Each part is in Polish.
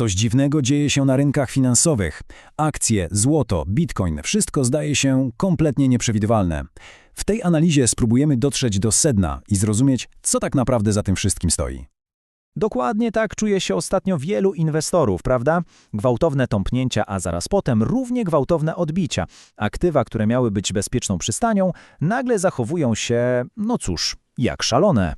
Coś dziwnego dzieje się na rynkach finansowych. Akcje, złoto, bitcoin, wszystko zdaje się kompletnie nieprzewidywalne. W tej analizie spróbujemy dotrzeć do sedna i zrozumieć, co tak naprawdę za tym wszystkim stoi. Dokładnie tak czuje się ostatnio wielu inwestorów, prawda? Gwałtowne tąpnięcia, a zaraz potem równie gwałtowne odbicia. Aktywa, które miały być bezpieczną przystanią, nagle zachowują się, no cóż, jak szalone.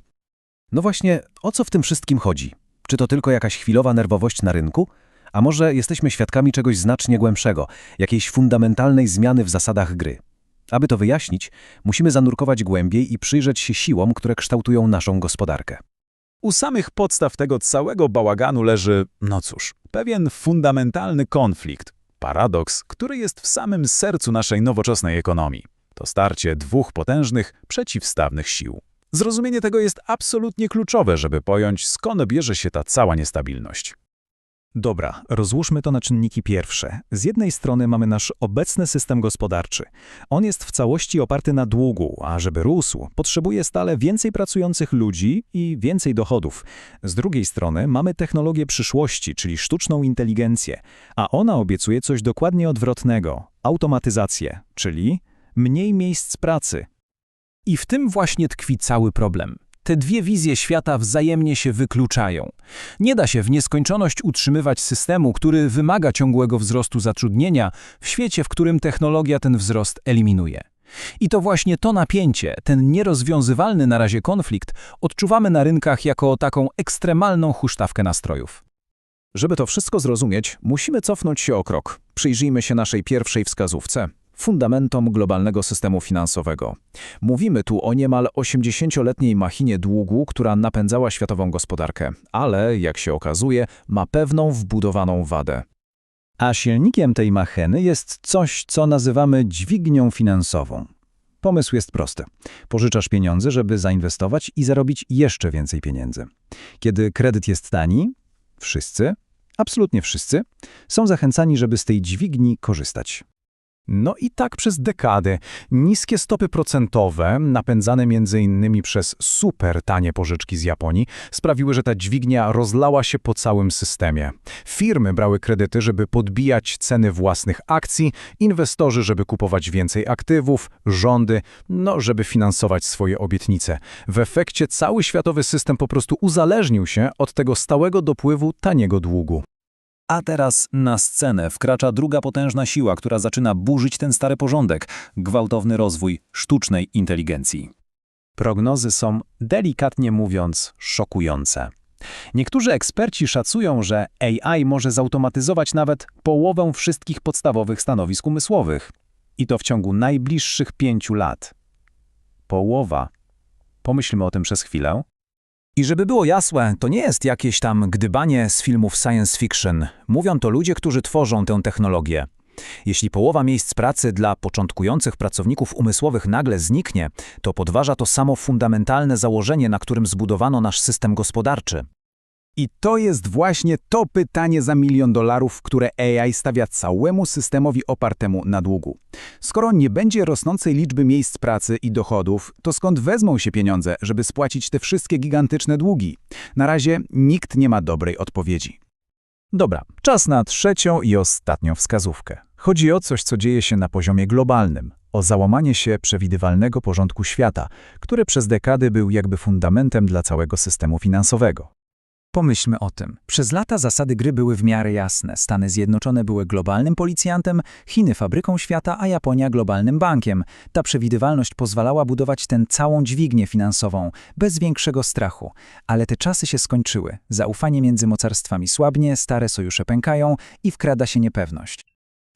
No właśnie, o co w tym wszystkim chodzi? Czy to tylko jakaś chwilowa nerwowość na rynku? A może jesteśmy świadkami czegoś znacznie głębszego, jakiejś fundamentalnej zmiany w zasadach gry? Aby to wyjaśnić, musimy zanurkować głębiej i przyjrzeć się siłom, które kształtują naszą gospodarkę. U samych podstaw tego całego bałaganu leży, no cóż, pewien fundamentalny konflikt, paradoks, który jest w samym sercu naszej nowoczesnej ekonomii. To starcie dwóch potężnych, przeciwstawnych sił. Zrozumienie tego jest absolutnie kluczowe, żeby pojąć, skąd bierze się ta cała niestabilność. Dobra, rozłóżmy to na czynniki pierwsze. Z jednej strony mamy nasz obecny system gospodarczy. On jest w całości oparty na długu, a żeby rósł, potrzebuje stale więcej pracujących ludzi i więcej dochodów. Z drugiej strony mamy technologię przyszłości, czyli sztuczną inteligencję, a ona obiecuje coś dokładnie odwrotnego automatyzację, czyli mniej miejsc pracy. I w tym właśnie tkwi cały problem. Te dwie wizje świata wzajemnie się wykluczają. Nie da się w nieskończoność utrzymywać systemu, który wymaga ciągłego wzrostu zatrudnienia w świecie, w którym technologia ten wzrost eliminuje. I to właśnie to napięcie, ten nierozwiązywalny na razie konflikt, odczuwamy na rynkach jako taką ekstremalną huśtawkę nastrojów. Żeby to wszystko zrozumieć, musimy cofnąć się o krok. Przyjrzyjmy się naszej pierwszej wskazówce fundamentom globalnego systemu finansowego. Mówimy tu o niemal 80-letniej machinie długu, która napędzała światową gospodarkę, ale, jak się okazuje, ma pewną wbudowaną wadę. A silnikiem tej macheny jest coś, co nazywamy dźwignią finansową. Pomysł jest prosty. Pożyczasz pieniądze, żeby zainwestować i zarobić jeszcze więcej pieniędzy. Kiedy kredyt jest tani, wszyscy, absolutnie wszyscy, są zachęcani, żeby z tej dźwigni korzystać. No i tak przez dekady. Niskie stopy procentowe, napędzane m.in. przez super tanie pożyczki z Japonii, sprawiły, że ta dźwignia rozlała się po całym systemie. Firmy brały kredyty, żeby podbijać ceny własnych akcji, inwestorzy, żeby kupować więcej aktywów, rządy, no, żeby finansować swoje obietnice. W efekcie cały światowy system po prostu uzależnił się od tego stałego dopływu taniego długu. A teraz na scenę wkracza druga potężna siła, która zaczyna burzyć ten stary porządek gwałtowny rozwój sztucznej inteligencji. Prognozy są, delikatnie mówiąc, szokujące. Niektórzy eksperci szacują, że AI może zautomatyzować nawet połowę wszystkich podstawowych stanowisk umysłowych. I to w ciągu najbliższych pięciu lat. Połowa. Pomyślmy o tym przez chwilę. I żeby było jasne, to nie jest jakieś tam gdybanie z filmów science fiction. Mówią to ludzie, którzy tworzą tę technologię. Jeśli połowa miejsc pracy dla początkujących pracowników umysłowych nagle zniknie, to podważa to samo fundamentalne założenie, na którym zbudowano nasz system gospodarczy. I to jest właśnie to pytanie za milion dolarów, które AI stawia całemu systemowi opartemu na długu. Skoro nie będzie rosnącej liczby miejsc pracy i dochodów, to skąd wezmą się pieniądze, żeby spłacić te wszystkie gigantyczne długi? Na razie nikt nie ma dobrej odpowiedzi. Dobra, czas na trzecią i ostatnią wskazówkę. Chodzi o coś, co dzieje się na poziomie globalnym, o załamanie się przewidywalnego porządku świata, który przez dekady był jakby fundamentem dla całego systemu finansowego. Pomyślmy o tym. Przez lata zasady gry były w miarę jasne. Stany Zjednoczone były globalnym policjantem, Chiny fabryką świata, a Japonia globalnym bankiem. Ta przewidywalność pozwalała budować tę całą dźwignię finansową, bez większego strachu. Ale te czasy się skończyły. Zaufanie między mocarstwami słabnie, stare sojusze pękają i wkrada się niepewność.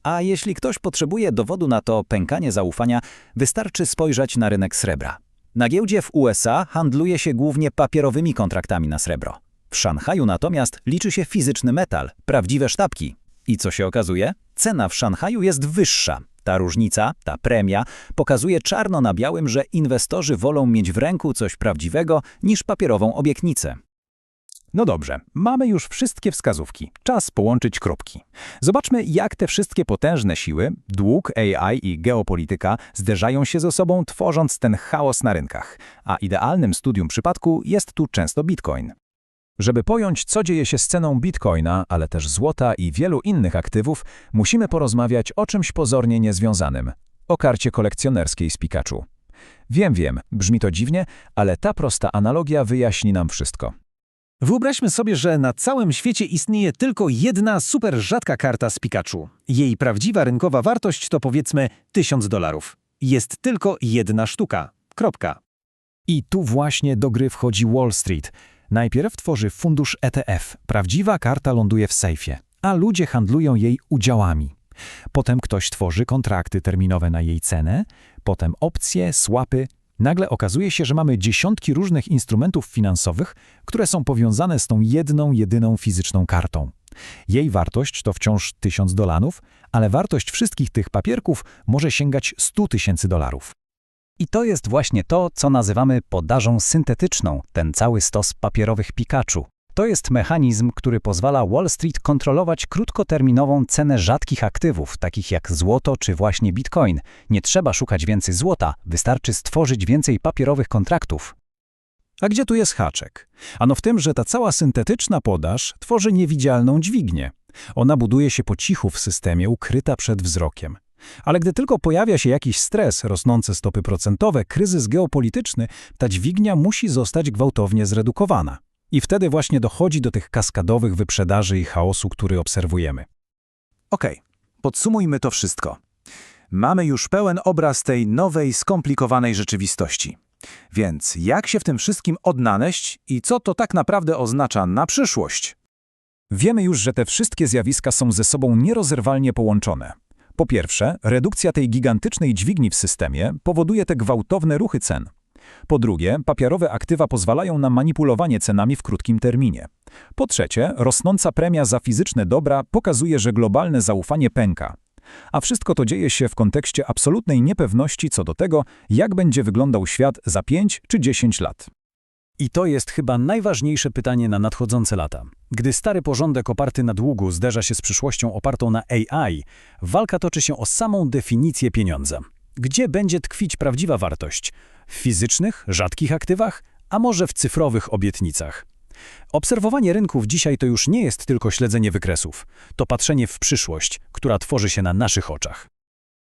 A jeśli ktoś potrzebuje dowodu na to pękanie zaufania, wystarczy spojrzeć na rynek srebra. Na giełdzie w USA handluje się głównie papierowymi kontraktami na srebro. W Szanghaju natomiast liczy się fizyczny metal, prawdziwe sztabki. I co się okazuje? Cena w Szanghaju jest wyższa. Ta różnica, ta premia, pokazuje czarno na białym, że inwestorzy wolą mieć w ręku coś prawdziwego niż papierową obietnicę. No dobrze, mamy już wszystkie wskazówki. Czas połączyć kropki. Zobaczmy, jak te wszystkie potężne siły, dług, AI i geopolityka zderzają się ze sobą, tworząc ten chaos na rynkach. A idealnym studium przypadku jest tu często Bitcoin. Żeby pojąć, co dzieje się z ceną bitcoina, ale też złota i wielu innych aktywów, musimy porozmawiać o czymś pozornie niezwiązanym o karcie kolekcjonerskiej z Pikachu. Wiem, wiem, brzmi to dziwnie, ale ta prosta analogia wyjaśni nam wszystko. Wyobraźmy sobie, że na całym świecie istnieje tylko jedna super rzadka karta z Pikachu. Jej prawdziwa rynkowa wartość to powiedzmy 1000 dolarów. Jest tylko jedna sztuka. Kropka. I tu właśnie do gry wchodzi Wall Street. Najpierw tworzy fundusz ETF. Prawdziwa karta ląduje w sejfie, a ludzie handlują jej udziałami. Potem ktoś tworzy kontrakty terminowe na jej cenę, potem opcje, swapy. Nagle okazuje się, że mamy dziesiątki różnych instrumentów finansowych, które są powiązane z tą jedną, jedyną fizyczną kartą. Jej wartość to wciąż 1000 dolarów, ale wartość wszystkich tych papierków może sięgać 100 tysięcy dolarów. I to jest właśnie to, co nazywamy podażą syntetyczną, ten cały stos papierowych Pikachu. To jest mechanizm, który pozwala Wall Street kontrolować krótkoterminową cenę rzadkich aktywów, takich jak złoto czy właśnie bitcoin. Nie trzeba szukać więcej złota, wystarczy stworzyć więcej papierowych kontraktów. A gdzie tu jest haczek? Ano w tym, że ta cała syntetyczna podaż tworzy niewidzialną dźwignię. Ona buduje się po cichu w systemie, ukryta przed wzrokiem. Ale gdy tylko pojawia się jakiś stres, rosnące stopy procentowe, kryzys geopolityczny, ta dźwignia musi zostać gwałtownie zredukowana. I wtedy właśnie dochodzi do tych kaskadowych wyprzedaży i chaosu, który obserwujemy. Okej, podsumujmy to wszystko. Mamy już pełen obraz tej nowej, skomplikowanej rzeczywistości. Więc jak się w tym wszystkim odnaleźć i co to tak naprawdę oznacza na przyszłość? Wiemy już, że te wszystkie zjawiska są ze sobą nierozerwalnie połączone. Po pierwsze, redukcja tej gigantycznej dźwigni w systemie powoduje te gwałtowne ruchy cen. Po drugie, papierowe aktywa pozwalają na manipulowanie cenami w krótkim terminie. Po trzecie, rosnąca premia za fizyczne dobra pokazuje, że globalne zaufanie pęka. A wszystko to dzieje się w kontekście absolutnej niepewności co do tego, jak będzie wyglądał świat za 5 czy 10 lat. I to jest chyba najważniejsze pytanie na nadchodzące lata. Gdy stary porządek oparty na długu zderza się z przyszłością opartą na AI, walka toczy się o samą definicję pieniądza. Gdzie będzie tkwić prawdziwa wartość? W fizycznych, rzadkich aktywach, a może w cyfrowych obietnicach? Obserwowanie rynków dzisiaj to już nie jest tylko śledzenie wykresów. To patrzenie w przyszłość, która tworzy się na naszych oczach.